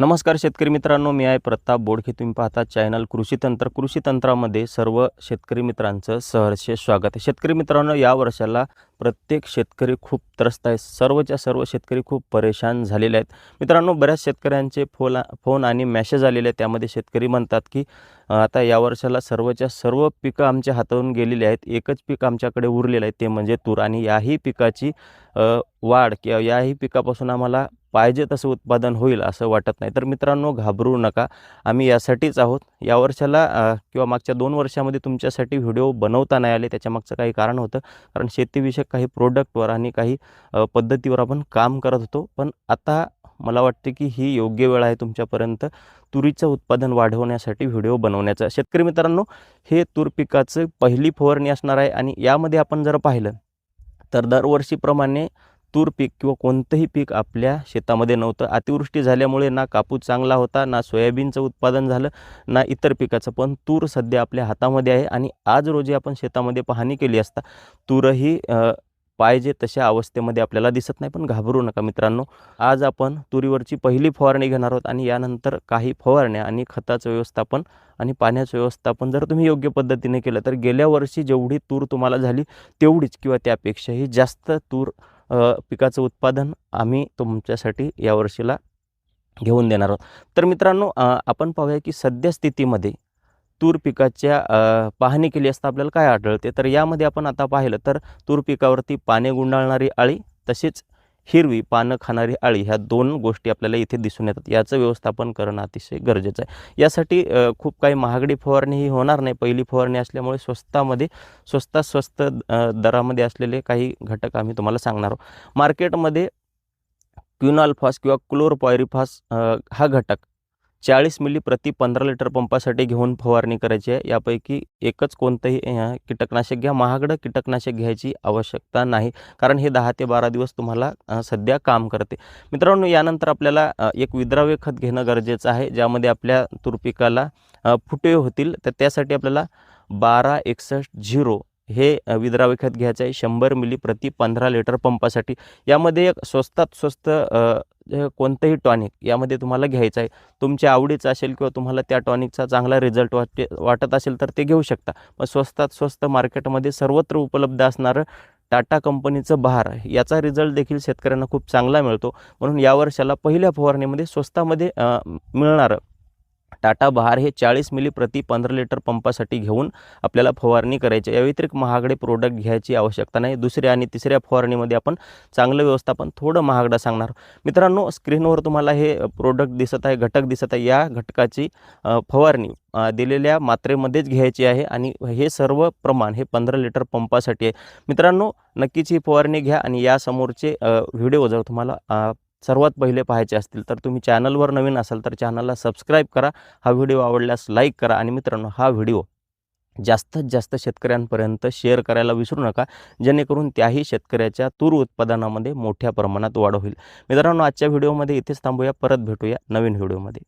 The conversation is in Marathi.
नमस्कार शेतकरी मित्रांनो मी आहे प्रताप बोडखे. तुम्ही पाहता चॅनल कृषी तंत्र. कृषी तंत्रामध्ये सर्व शेतकरी मित्रांचं सहर्ष स्वागत आहे. शेतकरी मित्रांनो या वर्षाला प्रत्येक शेतकरी खूप त्रस्त आहे. सर्वच्या सर्व शेतकरी खूप परेशान झालेले आहेत. मित्रांनो बऱ्याच शेतकऱ्यांचे फोन फोन आणि मॅसेज आलेले आहेत. त्यामध्ये शेतकरी म्हणतात की आता या वर्षाला सर्वच्या सर्व पिकं आमच्या हातातून गेलेली आहेत. एकच पीक आमच्याकडे उरलेलं आहे. ते म्हणजे तूर. आणि याही पिकाची वाढ किंवा याही पिकापासून आम्हाला पाहिजे तसं उत्पादन होईल असं वाटत नाही. तर मित्रांनो घाबरू नका. आम्ही यासाठीच आहोत. या वर्षाला किंवा मागच्या दोन वर्षामध्ये तुमच्यासाठी व्हिडिओ बनवता नाही आले. त्याच्यामागचं काही कारण होतं. कारण शेतीविषयक काही प्रोडक्टवर आणि काही पद्धतीवर आपण काम करत होतो. पण आता मला वाटते की ही योग्य वेळ आहे तुमच्यापर्यंत तुरीचं उत्पादन वाढवण्यासाठी व्हिडिओ बनवण्याचा. शेतकरी मित्रांनो हे तूर पिकाचं पहिली फवारणी असणार आहे. आणि यामध्ये आपण जर पाहिलं तर दरवर्षीप्रमाणे तूर पीक किंवा कोणतंही पीक आपल्या शेतामध्ये नव्हतं. अतिवृष्टी झाल्यामुळे ना कापूस चांगला होता ना सोयाबीनचं उत्पादन झालं ना इतर पिकाचं. पण तूर सध्या आपल्या हातामध्ये आहे आणि आज रोजी आपण शेतामध्ये पाहणी केली असता तूरही पाहिजे तशा अवस्थेमध्ये आपल्याला दिसत नाही. पण घाबरू नका मित्रांनो. आज आपण तुरीवरची पहिली फवारणी घेणार आहोत आणि यानंतर काही फवारण्या आणि खताचं व्यवस्थापन आणि पाण्याचं व्यवस्थापन जर तुम्ही योग्य पद्धतीने केलं तर गेल्या वर्षी जेवढी तूर तुम्हाला झाली तेवढीच किंवा त्यापेक्षाही जास्त तूर पिकाचं उत्पादन आम्ही तुमच्यासाठी यावर्षीला घेऊन देणार आहोत. तर मित्रांनो आपण पाहूया की सध्या स्थितीमध्ये तूर पिकाच्या पाहणी केली असता आपल्याला काय आढळते? तर यामध्ये आपण आता पाहिलं तर तूर पिकावरती पाने गुंडाळणारी आळी तसेच हिरवी पानं खाणारी आळी ह्या दोन गोष्टी आपल्याला इथे दिसून येतात. याचं व्यवस्थापन करणं अतिशय गरजेचं आहे. यासाठी खूप काही महागडी फवारणी ही होणार नाही. पहिली फवारणी असल्यामुळे स्वस्तामध्ये स्वस्तात स्वस्त दरामध्ये असलेले काही घटक आम्ही तुम्हाला सांगणार आहोत. मार्केटमध्ये क्युनॉल्फास किंवा क्लोरपॉयरिफास हा घटक चाळीस मिली प्रति पंधरा लिटर पंपासाठी घेऊन फवारणी करायची आहे. यापैकी एकच कोणतंही कीटकनाशक घ्या. महागडं कीटकनाशक घ्यायची आवश्यकता नाही. कारण हे दहा ते बारा दिवस तुम्हाला सध्या काम करते. मित्रांनो यानंतर आपल्याला एक विद्राव्य खत घेणं गरजेचं आहे. ज्यामध्ये आपल्या तुरपिकाला फुटे होतील. तर त्यासाठी आपल्याला बारा एकसष्ट झिरो हे विद्रा विद्राव्य घ्यायचं आहे शंभर मिली प्रति पंधरा लिटर पंपासाठी. यामध्ये एक स्वस्तात स्वस्त कोणतंही टॉनिक यामध्ये तुम्हाला घ्यायचं आहे तुमच्या आवडीचं असेल किंवा तुम्हाला त्या टॉनिकचा चांगला रिझल्ट वाटते वाटत असेल तर ते घेऊ शकता. पण स्वस्तात स्वस्त मार्केटमध्ये सर्वत्र उपलब्ध असणारं टाटा कंपनीचं बहार याचा रिझल्ट देखील शेतकऱ्यांना खूप चांगला मिळतो. म्हणून या वर्षाला पहिल्या फवारणीमध्ये स्वस्तामध्ये मिळणारं टाटा बहार हे चाळीस मिली प्रति पंधरा लिटर पंपासाठी घेऊन आपल्याला फवारणी करायची या व्यतिरिक्त महागडे प्रोडक्ट घ्यायची आवश्यकता नाही. दुसऱ्या आणि तिसऱ्या फवारणीमध्ये आपण चांगलं व्यवस्थापन थोडं महागडं सांगणार मित्रांनो स्क्रीनवर तुम्हाला हे प्रोडक्ट दिसत आहे घटक दिसत आहे. या घटकाची फवारणी दिलेल्या मात्रेमध्येच घ्यायची आहे आणि हे सर्व प्रमाण हे पंधरा लिटर पंपासाठी आहे. मित्रांनो नक्कीच ही फवारणी घ्या आणि यासमोरचे व्हिडिओ जर तुम्हाला सर्वात पहिले पाहायचे असतील तर तुम्ही चॅनलवर नवीन असाल तर चॅनलला सबस्क्राईब करा. हा व्हिडिओ आवडल्यास लाईक करा आणि मित्रांनो हा व्हिडिओ जास्तीत जास्त शेतकऱ्यांपर्यंत शेअर करायला विसरू नका. जेणेकरून त्याही शेतकऱ्याच्या तूर उत्पादनामध्ये मोठ्या प्रमाणात वाढ होईल. मित्रांनो आजच्या व्हिडिओमध्ये इथेच थांबूया. परत भेटूया नवीन व्हिडिओमध्ये.